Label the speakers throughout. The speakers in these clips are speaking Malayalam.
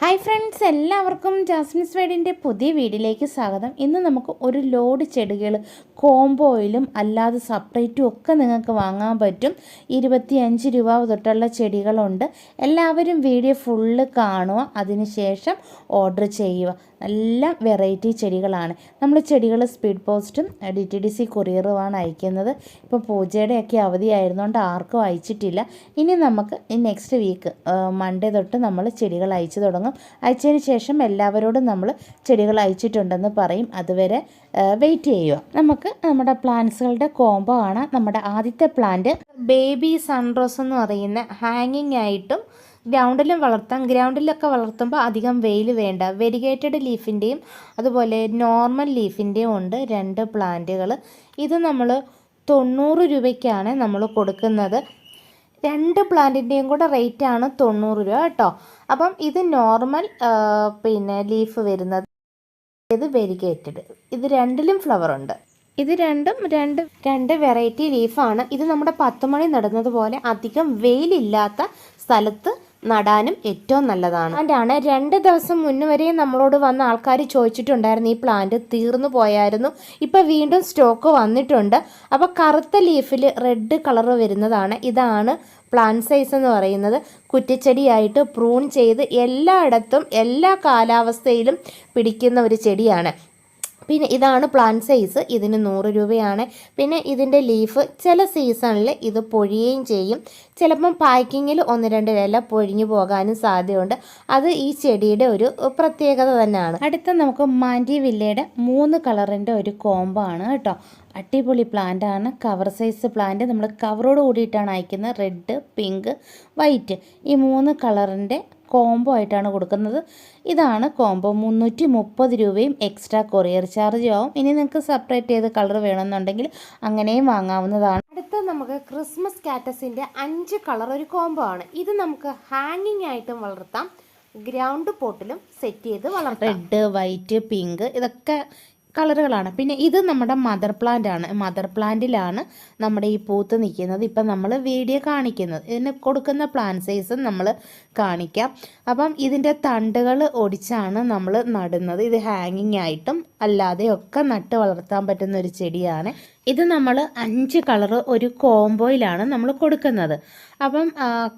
Speaker 1: ഹായ് ഫ്രണ്ട്സ് എല്ലാവർക്കും ജാസ്മിൻസ് വേഡിന്റെ പുതിയ വീഡിയോയിലേക്ക് സ്വാഗതം. ഇന്ന് നമുക്ക് ഒരു ലോഡ് ചെടികൾ കോംബോയിലും അല്ലാതെ സെപ്പറേറ്റും ഒക്കെ നിങ്ങൾക്ക് വാങ്ങാൻ പറ്റും. ഇരുപത്തിയഞ്ച് രൂപ തൊട്ടുള്ള ചെടികളുണ്ട്. എല്ലാവരും വീഡിയോ ഫുള്ള് കാണുക. അതിനുശേഷം ഓർഡർ ചെയ്യുക. നല്ല വെറൈറ്റി ചെടികളാണ്. നമ്മൾ ചെടികൾ സ്പീഡ് പോസ്റ്റും ഡി ടി ഡി സി കൊറിയറുമാണ് അയക്കുന്നത്. ഇപ്പോൾ പൂജയുടെയൊക്കെ അവധിയായിരുന്നുകൊണ്ട് ആർക്കും അയച്ചിട്ടില്ല. ഇനി നമുക്ക് നെക്സ്റ്റ് വീക്ക് മൺഡേ തൊട്ട് നമ്മൾ ചെടികൾ അയച്ചു തുടങ്ങും. അയച്ചതിന് ശേഷം എല്ലാവരോടും നമ്മൾ ചെടികൾ അയച്ചിട്ടുണ്ടെന്ന് പറയും. അതുവരെ വെയിറ്റ് ചെയ്യുക. നമുക്ക് നമ്മുടെ പ്ലാന്റ്സുകളുടെ കോംബോ ആണ് നമ്മുടെ ആദ്യത്തെ പ്ലാന്റ് ബേബി സൺറോസ് എന്ന് പറയുന്ന ഹാങ്ങിങ് ആയിട്ടും ഗ്രൗണ്ടിലും വളർത്താം. ഗ്രൗണ്ടിലൊക്കെ വളർത്തുമ്പോൾ അധികം വെയിൽ വേണ്ട. വെരിഗേറ്റഡ് ലീഫിന്റെയും അതുപോലെ നോർമൽ ലീഫിന്റെയും ഉണ്ട് രണ്ട് പ്ലാന്റുകൾ ഇത് നമ്മൾ തൊണ്ണൂറ് രൂപയ്ക്കാണ് നമ്മൾ കൊടുക്കുന്നത്. രണ്ട് പ്ലാന്റിന്റെയും കൂടെ റേറ്റ് ആണ് തൊണ്ണൂറ് രൂപ കേട്ടോ. അപ്പം ഇത് നോർമൽ പിന്നെ ലീഫ് വരുന്നത് ഇത് വെരിഗേറ്റഡ് ഇത് രണ്ടിലും ഫ്ലവർ ഉണ്ട്. ഇത് രണ്ടും രണ്ട് രണ്ട് വെറൈറ്റി ലീഫാണ് ഇത് നമ്മുടെ പത്ത് മണി നടുന്നത് പോലെ അധികം വെയിലില്ലാത്ത സ്ഥലത്ത് നടാനും ഏറ്റവും നല്ലതാണ്. അതാണ് രണ്ട് ദിവസം മുന്നു നമ്മളോട് വന്ന ആൾക്കാർ ചോദിച്ചിട്ടുണ്ടായിരുന്നു ഈ പ്ലാന്റ് തീർന്നു പോയായിരുന്നു. ഇപ്പം വീണ്ടും സ്റ്റോക്ക് വന്നിട്ടുണ്ട്. അപ്പോൾ കറുത്ത ലീഫിൽ റെഡ് കളർ വരുന്നതാണ്. ഇതാണ് പ്ലാന്റ് സൈസ് എന്ന് പറയുന്നത് കുറ്റിച്ചെടിയായിട്ട് പ്രൂൺ ചെയ്ത് എല്ലായിടത്തും എല്ലാ കാലാവസ്ഥയിലും പിടിക്കുന്ന ഒരു ചെടിയാണ്. പിന്നെ ഇതാണ് പ്ലാന്റ് സൈസ് ഇതിന് നൂറ് രൂപയാണ്. പിന്നെ ഇതിന്റെ ലീഫ് ചില സീസണിൽ ഇത് പൊഴിയുകയും ചെയ്യും. ചിലപ്പം പാക്കിങ്ങിൽ ഒന്ന് രണ്ട് ഇല പൊഴിഞ്ഞു പോകാനും സാധ്യതയുണ്ട്. അത് ഈ ചെടിയുടെ ഒരു പ്രത്യേകത തന്നെയാണ്. അടുത്ത നമുക്ക് മാൻഡി വില്ലയുടെ മൂന്ന് കളറിന്റെ ഒരു കോംബോ ആണ് കേട്ടോ. അടിപൊളി ആണ്. കവർ സൈസ് പ്ലാന്റ് നമ്മൾ കവറോട് കൂടിയിട്ടാണ് അയക്കുന്നത്. റെഡ് പിങ്ക് വൈറ്റ് ഈ മൂന്ന് കളറിന്റെ കോംബോ ആയിട്ടാണ് കൊടുക്കുന്നത്. ഇതാണ് കോംബോ മുന്നൂറ്റി മുപ്പത് രൂപയും എക്സ്ട്രാ കൊറിയർ ചാർജ് ആവും. ഇനി നിങ്ങൾക്ക് സെപ്പറേറ്റ് ചെയ്ത് കളർ വേണമെന്നുണ്ടെങ്കിൽ അങ്ങനെയും വാങ്ങാവുന്നതാണ്. അടുത്ത നമുക്ക് ക്രിസ്മസ് കാറ്റസിന്റെ അഞ്ച് കളർ ഒരു കോംബോ ആണ്. ഇത് നമുക്ക് ഹാങ്ങിങ് ആയിട്ടും വളർത്താം. ഗ്രൗണ്ട് പോട്ടിലും സെറ്റ് ചെയ്ത് വളർത്താം. റെഡ് വൈറ്റ് പിങ്ക് ഇതൊക്കെ കളറുകളാണ്. പിന്നെ ഇത് നമ്മുടെ മദർ പ്ലാന്റ് ആണ്. മദർ പ്ലാന്റിലാണ് നമ്മുടെ ഈ പൂത്ത് നിൽക്കുന്നത്. ഇപ്പം നമ്മൾ വീഡിയോ കാണിക്കുന്നത്. ഇതിന് കൊടുക്കുന്ന പ്ലാന്റ് സൈസും നമ്മൾ കാണിക്കാം. അപ്പം ഇതിന്റെ തണ്ടുകൾ ഒടിച്ചാണ് നമ്മൾ നടുന്നത്. ഇത് ഹാങ്ങിങ് ആയിട്ടും അല്ലാതെയൊക്കെ നട്ട് വളർത്താൻ പറ്റുന്ന ഒരു ചെടിയാണ്. ഇത് നമ്മൾ അഞ്ച് കളർ ഒരു കോംബോയിലാണ് നമ്മൾ കൊടുക്കുന്നത്. അപ്പം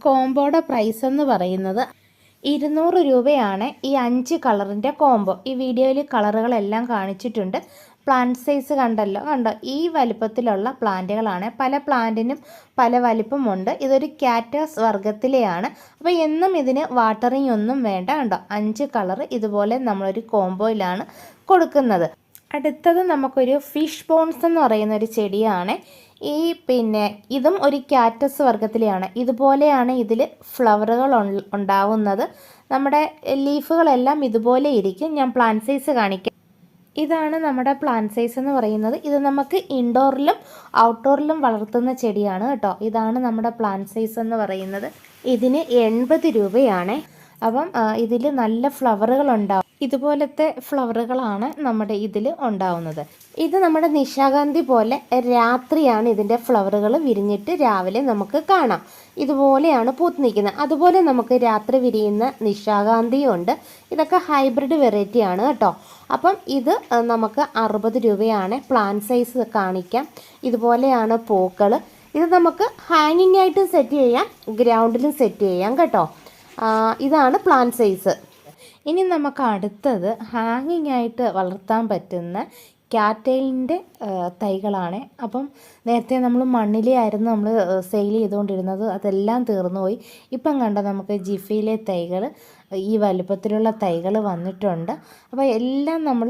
Speaker 1: കോംബോയുടെ പ്രൈസ് എന്ന് പറയുന്നത് ഇരുന്നൂറ് രൂപയാണ് ഈ അഞ്ച് കളറിന്റെ കോംബോ. ഈ വീഡിയോയിൽ കളറുകളെല്ലാം കാണിച്ചിട്ടുണ്ട്. പ്ലാന്റ് സൈസ് കണ്ടല്ലോ. കണ്ടോ? ഈ വലിപ്പത്തിലുള്ള പ്ലാന്റുകളാണ്. പല പ്ലാന്റിനും പല വലിപ്പമുണ്ട്. ഇതൊരു കാറ്റസ് വർഗത്തിലെയാണ് അപ്പോൾ എന്നും ഇതിന് വാട്ടറിങ് ഒന്നും വേണ്ട. കണ്ടോ? അഞ്ച് കളർ ഇതുപോലെ നമ്മളൊരു കോംബോയിലാണ് കൊടുക്കുന്നത്. അടുത്തത് നമുക്കൊരു ഫിഷ് ബോൺസ് എന്ന് പറയുന്ന ഒരു ചെടിയാണ്. ഈ പിന്നെ ഇതും ഒരു ക്യാറ്റസ് വർഗത്തിലെയാണ് ഇതുപോലെയാണ് ഇതിൽ ഫ്ലവറുകൾ ഉണ്ടാവുന്നത്. നമ്മുടെ ലീഫുകളെല്ലാം ഇതുപോലെ ഇരിക്കും. ഞാൻ പ്ലാന്റ് സൈസ് കാണിക്കാം. ഇതാണ് നമ്മുടെ പ്ലാന്റ് സൈസ് എന്ന് പറയുന്നത്. ഇത് നമുക്ക് ഇൻഡോറിലും ഔട്ട്ഡോറിലും വളർത്തുന്ന ചെടിയാണ് കേട്ടോ. ഇതാണ് നമ്മുടെ പ്ലാന്റ് സൈസ് എന്ന് പറയുന്നത്. ഇതിന് എൺപത് രൂപയാണ്. അപ്പം ഇതിൽ നല്ല ഫ്ലവറുകൾ ഉണ്ടാവും. ഇതുപോലത്തെ ഫ്ലവറുകളാണ് നമ്മുടെ ഇതിൽ ഉണ്ടാവുന്നത്. ഇത് നമ്മുടെ നിശാഗന്ധി പോലെ രാത്രിയാണ് ഇതിന്റെ ഫ്ലവറുകൾ വിരിഞ്ഞിട്ട് രാവിലെ നമുക്ക് കാണാം. ഇതുപോലെയാണ് പൂത്ത് നിൽക്കുന്നത്. അതുപോലെ നമുക്ക് രാത്രി വിരിയുന്ന നിശാഗാന്ധിയും ഉണ്ട്. ഇതൊക്കെ ഹൈബ്രിഡ് വെറൈറ്റി ആണ് കേട്ടോ. അപ്പം ഇത് നമുക്ക് അറുപത് രൂപയാണ് പ്ലാൻ സൈസ് കാണിക്കാം. ഇതുപോലെയാണ് പൂക്കൾ ഇത് നമുക്ക് ഹാങ്ങിങ് ആയിട്ട് സെറ്റ് ചെയ്യാം ഗ്രൗണ്ടിലും സെറ്റ് ചെയ്യാം കേട്ടോ. ഇതാണ് പ്ലാൻ സൈസ്. ഇനി നമുക്ക് അടുത്തത് ഹാങ്ങിങ് ആയിട്ട് വളർത്താൻ പറ്റുന്ന ക്യാറ്റൈലിന്റെ തൈകളാണ്. അപ്പം നേരത്തെ നമ്മൾ മണ്ണിലെയായിരുന്നു നമ്മൾ സെയിൽ ചെയ്തുകൊണ്ടിരുന്നത്. അതെല്ലാം തീർന്നുപോയി. ഇപ്പം കണ്ട നമുക്ക് ജിഫയിലെ തൈകൾ ഈ വലുപ്പത്തിലുള്ള തൈകൾ വന്നിട്ടുണ്ട്. അപ്പോൾ എല്ലാം നമ്മൾ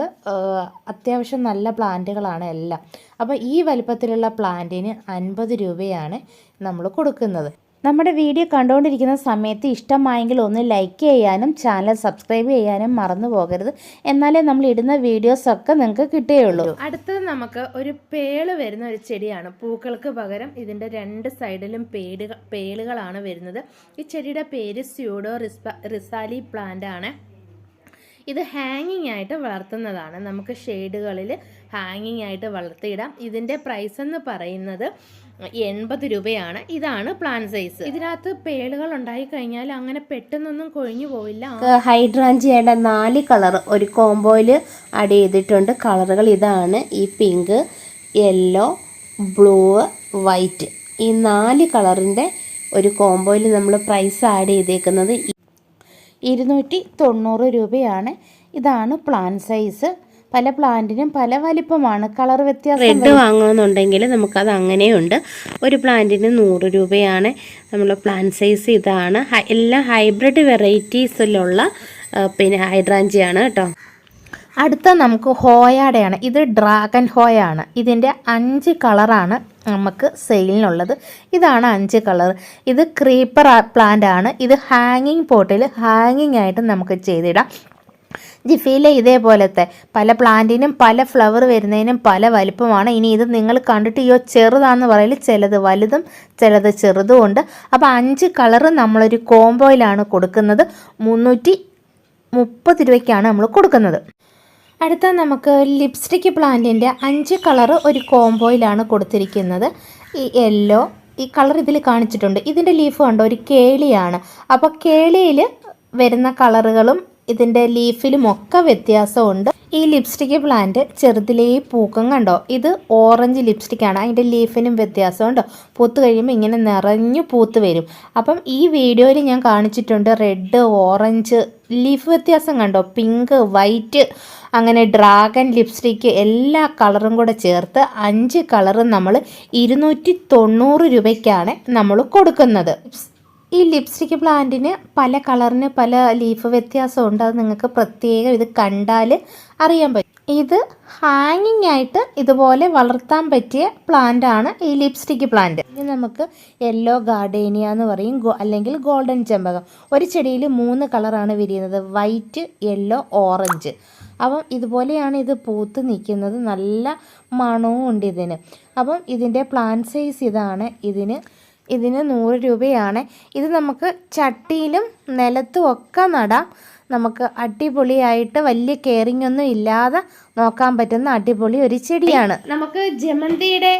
Speaker 1: അത്യാവശ്യം നല്ല പ്ലാന്റുകളാണ് എല്ലാം. അപ്പോൾ ഈ വലുപ്പത്തിലുള്ള പ്ലാന്റിന് അൻപത് രൂപയാണ് നമ്മൾ കൊടുക്കുന്നത്. നമ്മുടെ വീഡിയോ കണ്ടുകൊണ്ടിരിക്കുന്ന സമയത്ത് ഇഷ്ടമായെങ്കിൽ ഒന്ന് ലൈക്ക് ചെയ്യാനും ചാനൽ സബ്സ്ക്രൈബ് ചെയ്യാനും മറന്നു പോകരുത്. എന്നാലേ നമ്മൾ ഇടുന്ന വീഡിയോസൊക്കെ നിങ്ങൾക്ക് കിട്ടുകയുള്ളൂ. അടുത്തത് നമുക്ക് ഒരു പേൾ വരുന്ന ഒരു ചെടിയാണ്. പൂക്കൾക്ക് പകരം ഇതിന്റെ രണ്ട് സൈഡിലും പേടുകൾ പേളുകളാണ് വരുന്നത്. ഈ ചെടിയുടെ പേര് സ്യൂഡോ റിസാലി പ്ലാന്റ് ആണ്. ഇത് ഹാങ്ങിങ് ആയിട്ട് വളർത്തുന്നതാണ്. നമുക്ക് ഷെയ്ഡുകളിൽ ഹാങ്ങിങ് ആയിട്ട് വളർത്തിയിടാം. ഇതിന്റെ പ്രൈസ് എന്ന് പറയുന്നത് എൺപത് രൂപയാണ്. ഇതാണ് പ്ലാൻ സൈസ് ഇതിനകത്ത് പേളുകൾ ഉണ്ടായി കഴിഞ്ഞാൽ അങ്ങനെ പെട്ടെന്നൊന്നും കൊഴിഞ്ഞു പോവില്ല.
Speaker 2: ഹൈഡ്രാഞ്ചിയുടെ നാല് കളർ ഒരു കോംബോയിൽ ആഡ് ചെയ്തിട്ടുണ്ട്. കളറുകൾ ഇതാണ്. ഈ പിങ്ക് യെല്ലോ ബ്ലൂ വൈറ്റ് ഈ നാല് കളറിന്റെ ഒരു കോംബോയിൽ നമ്മൾ പ്രൈസ് ആഡ് ചെയ്തേക്കുന്നത്
Speaker 1: ഇരുന്നൂറ്റി തൊണ്ണൂറ് രൂപയാണ്. ഇതാണ് പ്ലാൻ സൈസ് പല പ്ലാന്റിനും പല വലിപ്പമാണ്. കളർ വ്യത്യാസം
Speaker 2: റെഡ് വാങ്ങണമെന്നുണ്ടെങ്കിൽ നമുക്കത് അങ്ങനെയുണ്ട്. ഒരു പ്ലാന്റിന് നൂറ് രൂപയാണ് നമ്മൾ പ്ലാൻ സൈസ് ഇതാണ്. എല്ലാ ഹൈബ്രിഡ് വെറൈറ്റീസിലുള്ള പിന്നെ ഹൈഡ്രാഞ്ചിയാണ് കേട്ടോ.
Speaker 1: അടുത്ത നമുക്ക് ഹോയാടെയാണ്. ഇത് ഡ്രാഗൺ ഹോയാണ്. ഇതിന്റെ അഞ്ച് കളറാണ് നമുക്ക് സെയിലിനുള്ളത്. ഇതാണ് അഞ്ച് കളർ. ഇത് ക്രീപ്പർ പ്ലാന്റ് ആണ്. ഇത് ഹാങ്ങിങ് പോട്ടിൽ ഹാങ്ങിങ് ആയിട്ട് നമുക്ക് ചെയ്തിടാം. ജിഫിയിലെ ഇതേപോലത്തെ പല പ്ലാന്റിനും പല ഫ്ലവർ വരുന്നതിനും പല വലുപ്പമാണ്. ഇനി ഇത് നിങ്ങൾ കണ്ടിട്ട് അയ്യോ ചെറുതാന്ന് പറയൽ ചിലത് വലുതും ചിലത് ചെറുതും ഉണ്ട്. അപ്പോൾ അഞ്ച് കളറ് നമ്മളൊരു കോംബോയിലാണ് കൊടുക്കുന്നത്. മുന്നൂറ്റി മുപ്പത് രൂപയ്ക്കാണ് നമ്മൾ കൊടുക്കുന്നത്. അടുത്ത നമുക്ക് ലിപ്സ്റ്റിക് പ്ലാന്റിന്റെ അഞ്ച് കളറ് ഒരു കോംബോയിലാണ് കൊടുത്തിരിക്കുന്നത്. ഈ യെല്ലോ ഈ കളർ ഇതിൽ കാണിച്ചിട്ടുണ്ട്. ഇതിന്റെ ലീഫ് കണ്ടോ? ഒരു കേളിയാണ്. അപ്പോൾ കേളിയിൽ വരുന്ന കളറുകളും ഇതിന്റെ ലീഫിലും ഒക്കെ വ്യത്യാസമുണ്ട്. ഈ ലിപ്സ്റ്റിക് പ്ലാന്റ് ചെറുതിലേ പൂക്കം കണ്ടോ? ഇത് ഓറഞ്ച് ലിപ്സ്റ്റിക് ആണ്. അതിന്റെ ലീഫിനും വ്യത്യാസമുണ്ടോ. പൂത്ത് കഴിയുമ്പോൾ ഇങ്ങനെ നിറഞ്ഞു പൂത്ത് വരും. അപ്പം ഈ വീഡിയോയിൽ ഞാൻ കാണിച്ചിട്ടുണ്ട് റെഡ് ഓറഞ്ച് ലീഫ് വ്യത്യാസം കണ്ടോ? പിങ്ക് വൈറ്റ് അങ്ങനെ ഡ്രാഗൺ ലിപ്സ്റ്റിക്ക് എല്ലാ കളറും കൂടെ ചേർത്ത് അഞ്ച് കളറും നമ്മൾ ഇരുന്നൂറ്റി തൊണ്ണൂറ് രൂപയ്ക്കാണ് നമ്മൾ കൊടുക്കുന്നത്. ഈ ലിപ്സ്റ്റിക് പ്ലാന്റിന് പല കളറിന് പല ലീഫ് വ്യത്യാസമുണ്ട്. അത് നിങ്ങൾക്ക് പ്രത്യേകം ഇത് കണ്ടാൽ അറിയാൻ പറ്റും. ഇത് ഹാങ്ങിങ് ആയിട്ട് ഇതുപോലെ വളർത്താൻ പറ്റിയ പ്ലാന്റ് ആണ് ഈ ലിപ്സ്റ്റിക് പ്ലാന്റ് ഇനി നമുക്ക് യെല്ലോ ഗാർഡേനിയ എന്ന് പറയും. അല്ലെങ്കിൽ ഗോൾഡൻ ചെമ്പകം. ഒരു ചെടിയിൽ മൂന്ന് കളറാണ് വിരിയുന്നത്. വൈറ്റ് യെല്ലോ ഓറഞ്ച് അപ്പം ഇതുപോലെയാണ് ഇത് പൂത്ത് നിൽക്കുന്നത്. നല്ല മണവും ഉണ്ട് ഇതിന്. അപ്പം ഇതിന്റെ പ്ലാൻ സൈസ് ഇതാണ്. ഇതിന് ഇതിന് നൂറ് രൂപയാണ്. ഇത് നമുക്ക് ചട്ടിയിലും നിലത്തും ഒക്കെ നടാം. നമുക്ക് അടിപൊളിയായിട്ട് വലിയ കെയറിംഗ് ഒന്നും ഇല്ലാതെ നോക്കാൻ പറ്റുന്ന അടിപൊളി ഒരു ചെടിയാണ്. നമുക്ക് ജമന്തിയുടെ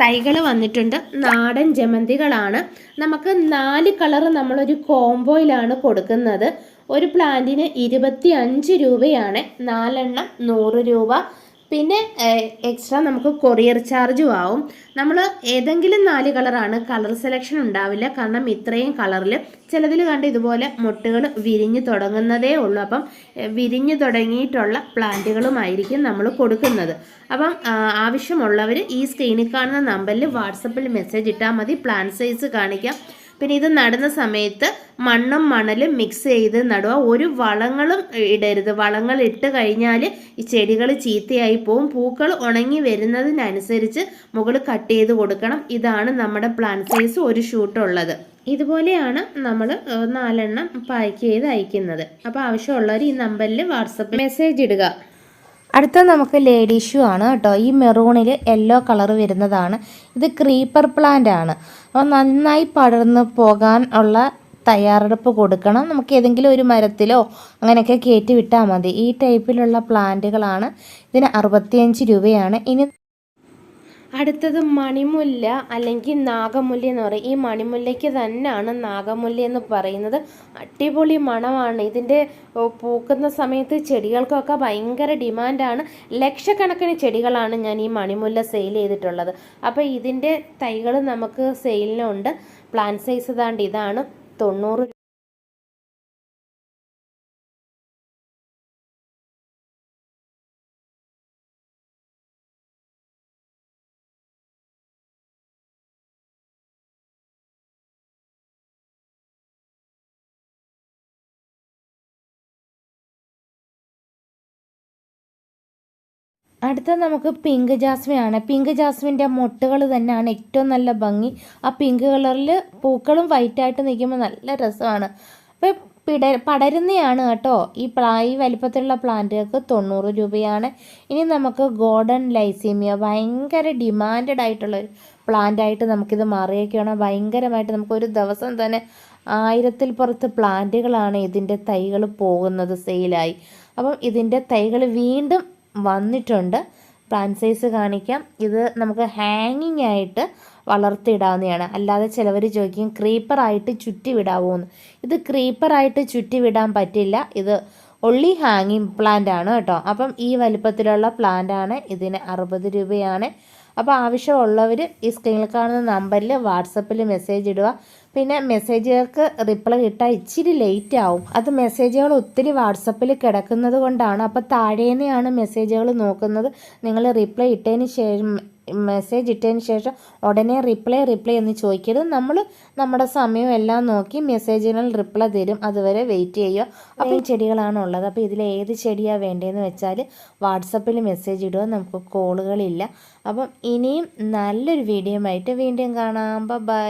Speaker 1: തൈകൾ വന്നിട്ടുണ്ട്. നാടൻ ജമന്തികളാണ്. നമുക്ക് നാല് കളർ നമ്മളൊരു കോംബോയിലാണ് കൊടുക്കുന്നത്. ഒരു പ്ലാന്റിന് ഇരുപത്തി അഞ്ച് രൂപയാണ്. നാലെണ്ണം നൂറ് രൂപ. പിന്നെ എക്സ്ട്രാ നമുക്ക് കൊറിയർ ചാർജും ആവും. നമ്മൾ ഏതെങ്കിലും നാല് കളറാണ് കളർ സെലക്ഷൻ ഉണ്ടാവില്ല. കാരണം ഇത്രയും കളറിൽ ചിലതിൽ കണ്ട് ഇതുപോലെ മുട്ടുകൾ വിരിഞ്ഞു തുടങ്ങുന്നതേ ഉള്ളൂ. അപ്പം വിരിഞ്ഞു തുടങ്ങിയിട്ടുള്ള പ്ലാന്റുകളുമായിരിക്കും നമ്മൾ കൊടുക്കുന്നത്. അപ്പം ആവശ്യമുള്ളവർ ഈ സ്ക്രീനിൽ കാണുന്ന നമ്പറിൽ വാട്സപ്പിൽ മെസ്സേജ് ഇട്ടാൽ മതി. പ്ലാൻ സൈസ് കാണിക്കാം. പിന്നെ ഇത് നടുന്ന സമയത്ത് മണ്ണും മണലും മിക്സ് ചെയ്ത് നടുക. ഒരു വളങ്ങളും ഇടരുത്. വളങ്ങൾ ഇട്ട് കഴിഞ്ഞാൽ ഈ ചെടികൾ ചീത്തയായി പോവും. പൂക്കൾ ഉണങ്ങി വരുന്നതിനനുസരിച്ച് മുകൾ കട്ട് ചെയ്ത് കൊടുക്കണം. ഇതാണ് നമ്മുടെ പ്ലാന്റ് സൈസ് ഒരു ഷൂട്ടുള്ളത് ഇതുപോലെയാണ് നമ്മൾ നാലെണ്ണം പാക്ക് ചെയ്ത് അയക്കുന്നത്. അപ്പോൾ ആവശ്യമുള്ളവർ ഈ നമ്പറിൽ വാട്സപ്പ് മെസ്സേജ് ഇടുക. അടുത്ത നമുക്ക് ലേഡി ഷൂ ആണ് കേട്ടോ. ഈ മെറൂണിൽ യെല്ലോ കളർ വരുന്നതാണ്. ഇത് ക്രീപ്പർ പ്ലാന്റ് ആണ്. അപ്പോൾ നന്നായി പടർന്ന് പോകാൻ ഉള്ള തയ്യാറെടുപ്പ് കൊടുക്കണം. നമുക്ക് ഏതെങ്കിലും ഒരു മരത്തിലോ അങ്ങനെയൊക്കെ കയറ്റി വിട്ടാൽ മതി. ഈ ടൈപ്പിലുള്ള പ്ലാന്റുകളാണ് ഇതിന് അറുപത്തിയഞ്ച് രൂപയാണ്. ഇനി അടുത്തത് മണിമുല്ല അല്ലെങ്കിൽ നാഗമുല്ല എന്ന് പറയും. ഈ മണിമുല്ലയ്ക്ക് തന്നെയാണ് നാഗമുല്ല എന്ന് പറയുന്നത്. അടിപൊളി മണമാണ്. ഇതിന്റെ പൂക്കുന്ന സമയത്ത് ചെടികൾക്കൊക്കെ ഭയങ്കര ഡിമാൻഡാണ്. ലക്ഷക്കണക്കിന് ചെടികളാണ് ഞാൻ ഈ മണിമുല്ല സെയിൽ ചെയ്തിട്ടുള്ളത്. അപ്പോൾ ഇതിന്റെ തൈകൾ നമുക്ക് സെയിലിനുണ്ട് പ്ലാൻ സൈസ് താണ്ട് ഇതാണ്. തൊണ്ണൂറ് അടുത്ത നമുക്ക് പിങ്ക് ജാസ്മിനാണ് പിങ്ക് ജാസ്മിന്റെ മൊട്ടുകൾ തന്നെയാണ് ഏറ്റവും നല്ല ഭംഗി. ആ പിങ്ക് കളറിൽ പൂക്കളും വൈറ്റായിട്ട് നിൽക്കുമ്പോൾ നല്ല രസമാണ്. അപ്പോൾ പിട പടരുന്നതാണ് കേട്ടോ. ഈ പ്ലാ ഈ വലിപ്പത്തിലുള്ള പ്ലാന്റുകൾക്ക് തൊണ്ണൂറ് രൂപയാണ്. ഇനി നമുക്ക് ഗോൾഡൻ ലൈസീമിയ ഭയങ്കര ഡിമാൻഡഡ് ആയിട്ടുള്ള ഒരു പ്ലാന്റ് ആയിട്ട് നമുക്കിത് മാറിയേക്കാണ് ഭയങ്കരമായിട്ട് നമുക്കൊരു ദിവസം തന്നെ ആയിരത്തിൽ പുറത്ത് പ്ലാന്റുകളാണ് ഇതിന്റെ തൈകൾ പോകുന്നത് സെയിലായി അപ്പം ഇതിന്റെ തൈകൾ വീണ്ടും വന്നിട്ടുണ്ട്. പ്ലാന്റ് സൈസ് കാണിക്കാം. ഇത് നമുക്ക് ഹാങ്ങിങ് ആയിട്ട് വളർത്തിയിടാവുന്നതാണ്. അല്ലാതെ ചിലവർ ചോദിക്കും ക്രീപ്പറായിട്ട് ചുറ്റി വിടാവോ എന്ന് ഇത് ക്രീപ്പറായിട്ട് ചുറ്റി വിടാൻ പറ്റില്ല. ഇത് ഒള്ളി ഹാങ്ങിങ് പ്ലാന്റ് ആണ് കേട്ടോ. അപ്പം ഈ വലിപ്പത്തിലുള്ള പ്ലാന്റ് ആണ്. ഇതിന് അറുപത് രൂപയാണ്. അപ്പോൾ ആവശ്യമുള്ളവർ ഈ സ്ക്രീനിൽ കാണുന്ന നമ്പറിൽ വാട്സപ്പിൽ മെസ്സേജ് ഇടുക. പിന്നെ മെസ്സേജുകൾക്ക് റിപ്ലൈ കിട്ടാൻ ഇച്ചിരി ലേറ്റ് ആവും. അത് മെസ്സേജുകൾ ഒത്തിരി വാട്സപ്പിൽ കിടക്കുന്നത് കൊണ്ടാണ്. അപ്പോൾ താഴേന്നെയാണ് മെസ്സേജുകൾ നോക്കുന്നത്. നിങ്ങൾ റിപ്ലൈ ഇട്ടതിന് ശേഷം മെസ്സേജ് ഇട്ടതിന് ശേഷം ഉടനെ റിപ്ലൈ റിപ്ലൈ എന്ന് ചോദിക്കരുത്. നമ്മൾ നമ്മുടെ സമയം എല്ലാം നോക്കി മെസ്സേജിനാൽ റിപ്ലൈ തരും. അതുവരെ വെയിറ്റ് ചെയ്യുക. അപ്പോൾ ഈ ചെടികളാണ് ഉള്ളത്. അപ്പോൾ ഇതിൽ ഏത് ചെടിയാണ് വേണ്ടതെന്ന് വെച്ചാൽ വാട്സപ്പിൽ മെസ്സേജ് ഇടുക. നമുക്ക് കോളുകളില്ല അപ്പം ഇനിയും നല്ലൊരു വീഡിയോ ആയിട്ട് വീണ്ടും കാണാം. ബൈ